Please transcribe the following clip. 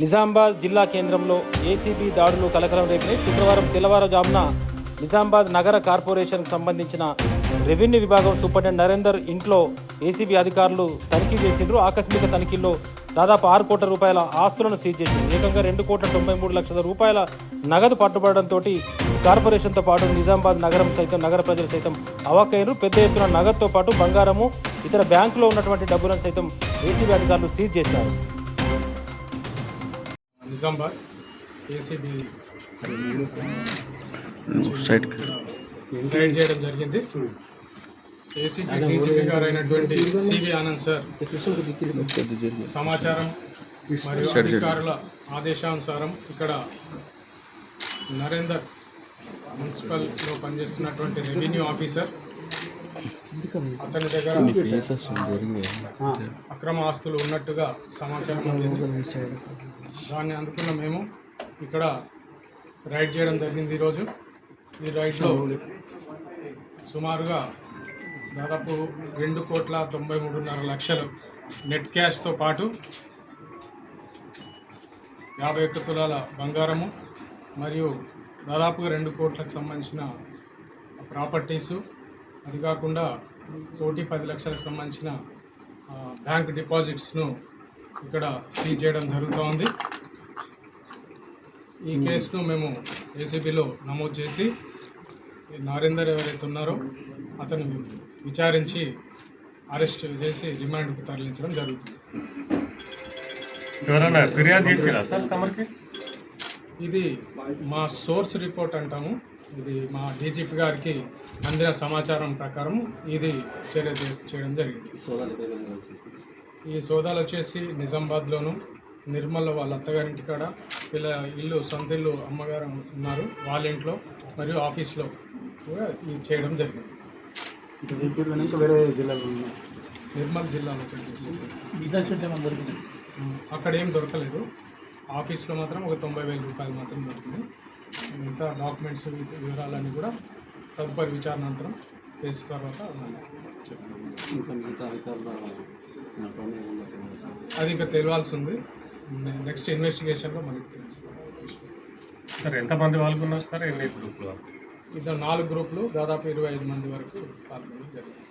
నిజామాబాద్ జిల్లా కేంద్రంలో ఏసీబీ దాడులు కలకలం రేపిన శుక్రవారం తెల్లవారుజామున నిజామాబాద్ నగర కార్పొరేషన్కు సంబంధించిన రెవెన్యూ విభాగం సూపరింటెండెంట్ నరేందర్ ఇంట్లో ఏసీబీ అధికారులు తనిఖీ చేసిండ్రు. ఆకస్మిక తనిఖీల్లో దాదాపు ఆరు కోట్ల రూపాయల ఆస్తులను సీజ్ చేసింది ఏకంగా రెండు కోట్ల తొంభై మూడు లక్షల రూపాయల నగదు పట్టుబడడంతో కార్పొరేషన్తో పాటు నిజామాబాద్ నగరం సైతం నగర ప్రజలు సైతం అవాక్కయ్యారు. పెద్ద ఎత్తున నగదుతో పాటు బంగారము ఇతర బ్యాంకులో ఉన్నటువంటి డబ్బులను సైతం ఏసీబీ అధికారులు సీజ్ చేశారు. నిజామాబాద్ ఏసీబీ రైడ్ చేయడం జరిగింది. ఏసీబీ డీజీపీ గారు అయినటువంటి సివి ఆనంద్ సార్ సమాచారం మరియు అధికారుల ఆదేశానుసారం ఇక్కడ నరేందర్ మున్సిపల్లో పనిచేస్తున్నటువంటి రెవెన్యూ ఆఫీసర్ అతని దగ్గర అక్రమ ఆస్తులు ఉన్నట్టుగా సమాచారం అందింది. దాన్ని అందుకున్న మేము ఇక్కడ రైడ్ చేయడం జరిగింది ఈరోజు. ఈ రైడ్లో సుమారుగా దాదాపు రెండు కోట్ల తొంభై మూడున్నర లక్షలు నెట్ క్యాష్తో పాటు యాభై ఒక్క తులాల బంగారము మరియు దాదాపుగా రెండు కోట్లకు సంబంధించిన ప్రాపర్టీసు అది కాకుండా కోటి పది లక్షలకు సంబంధించిన బ్యాంక్ డిపాజిట్స్ను ఇక్కడ సీజ్ చేయడం జరుగుతూ ఉంది. ఈ కేసును మేము ఏసీబీలో నమోదు చేసి నరేందర్ ఎవరైతే ఉన్నారో అతను విచారించి అరెస్ట్ చేసి రిమాండ్కు తరలించడం జరుగుతుంది. ఎవరైనా ఫిర్యాదు చేసిరా సార్ తమరికి? ఇది మా సోర్స్ రిపోర్ట్ అంటాము. ఇది మా డీజీపీ గారికి అందిన సమాచారం ప్రకారం ఇది చర్య చేయడం జరిగింది. ఈ సోదాలు వచ్చేసి నిజామాబాద్లోను నిర్మల్ వాళ్ళ అత్తగారింటి కాడ వీళ్ళ ఇల్లు సొంత ఇల్లు అమ్మగారు ఉన్నారు వాళ్ళ ఇంట్లో మరియు ఆఫీస్లో కూడా ఇది చేయడం జరిగింది. నిర్మల్ జిల్లాలో అక్కడ ఏం దొరకలేదు. ఆఫీస్లో మాత్రం ఒక తొంభై వేల రూపాయలు మాత్రం దొరికింది. మిగతా డాక్యుమెంట్స్ వివరాలన్నీ కూడా తదుపరి విచారణాంతరం కేసు తర్వాత. అది ఇంకా తెలియాల్సి ఉంది నెక్స్ట్ ఇన్వెస్టిగేషన్లో మనకి తెలుస్తాం. సార్ ఎంతమంది పాల్గొన్నారు సార్? ఎన్ని గ్రూపులు? ఇద్దరు నాలుగు గ్రూపులు దాదాపు ఇరవై ఐదు మంది వరకు పాల్గొనడం జరిగింది.